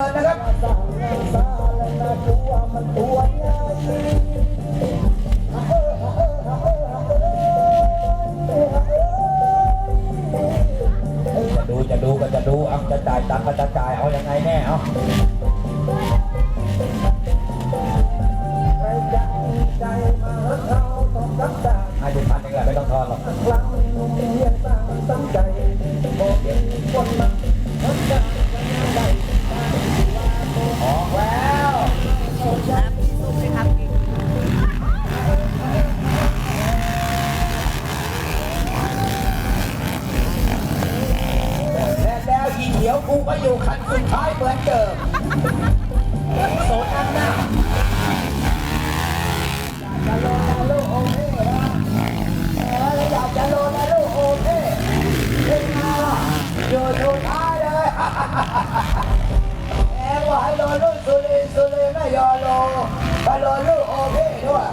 นะครับจะดูจะดูก็จะดูเอาจะจ่ายตังก็จะจ่ายเอายังไงแน่เอาให้ดูพันหนึ่งแหละไม่ต้องทอนหรอก อยู่คันสุดท้ายเหมือนเดิมโซนอันหน้าจะโลนะลูกโอเพ่นะเอออยากจะโลนะลูกโอเพ่ขึ้นมาอยู่สุดท้ายเลยแอบว่าให้โลลูกสุรินสุรินไม่ยอมโลไปโลลูกโอเพ่ด้วย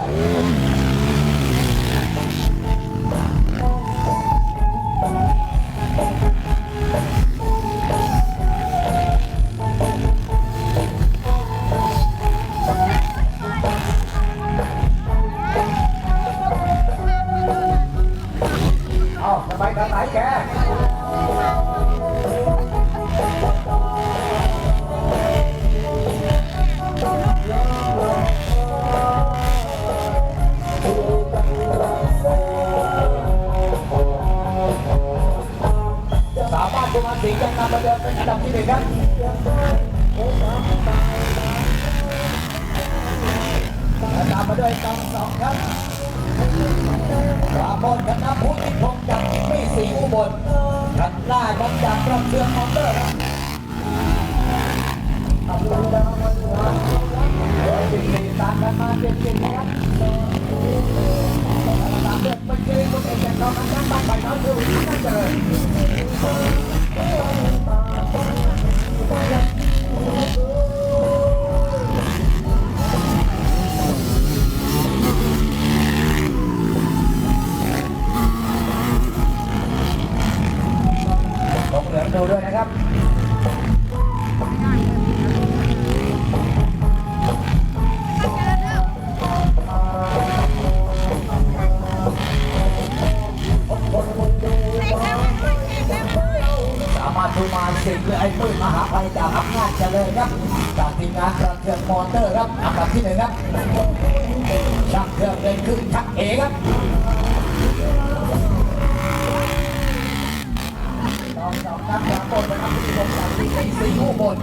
สิงห์ยังนำมาเดินเป็นอันดับที่หนึ่งครับและตามมาด้วยกำสองครับปราโมทคณะพุทธิพงศ์จาก ครับจากทีมงานกระเทืองมอเตอร์ครับอันดับที่หนึ่งครับชักเครื่องเป็นขึ้นชักเอครับสองสองนักจากบนนะครับที่ลงจากที่สี่สี่คู่บน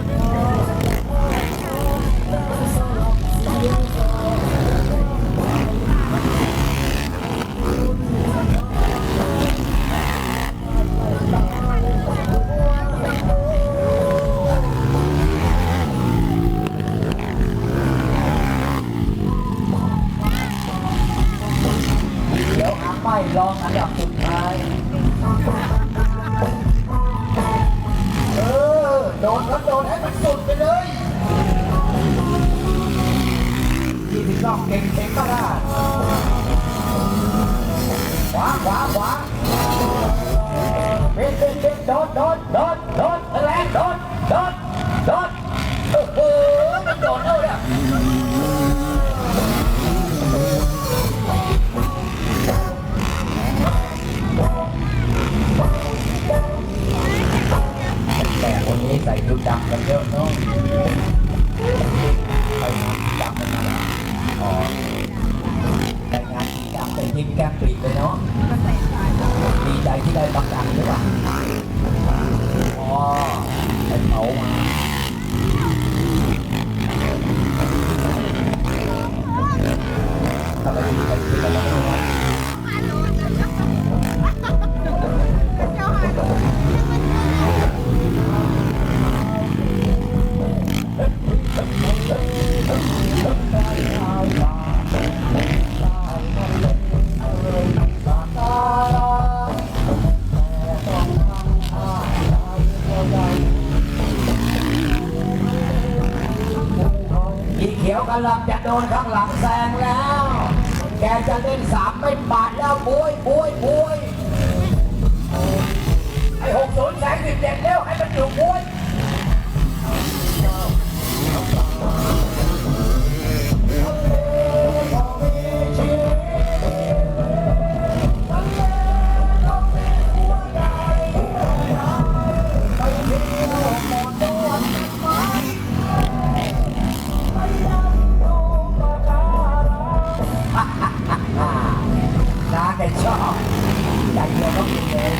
ขวาขวาเป็นเป็นเป็นโดดโดดโดดโดดแรงโดดโดดโดดเออเออมันโดดแล้วเนี่ยแต่คนนี้ใส่ชุดดำกันเยอะเนาะไปงานดำกันมาอ๋อไปงานดำเป็นยิ้มแก้มปรีเลยเนาะดีใจที่ได้ประกันหรือเปล่าอ๋อไอ้เขามา กำลังจะโดนข้างหลังแซงแล้ว แกจะเล่นสามไม่บาดแล้วบุยบุยบุยไอ้หกศูนย์แสงสิบเจ็ดเร็วให้มันอยู่บุย Dạ, cái chó. Dạ, nhiều góc nhìn đấy.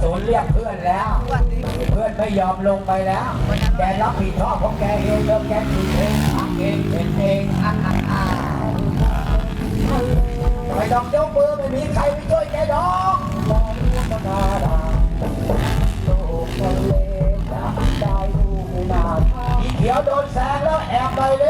ศูนย์เรียกเพื่อนแล้ว เพื่อนไม่ยอมลงไปแล้ว แกรับผิดชอบของแกเองแล้วแกผิดเองทำเองเป็นเองไม่ต้องยกมือไม่มีใครไปช่วยแกดอกมองมาดาดร้อนเขียวโดนแซงแล้วแอบไปเลย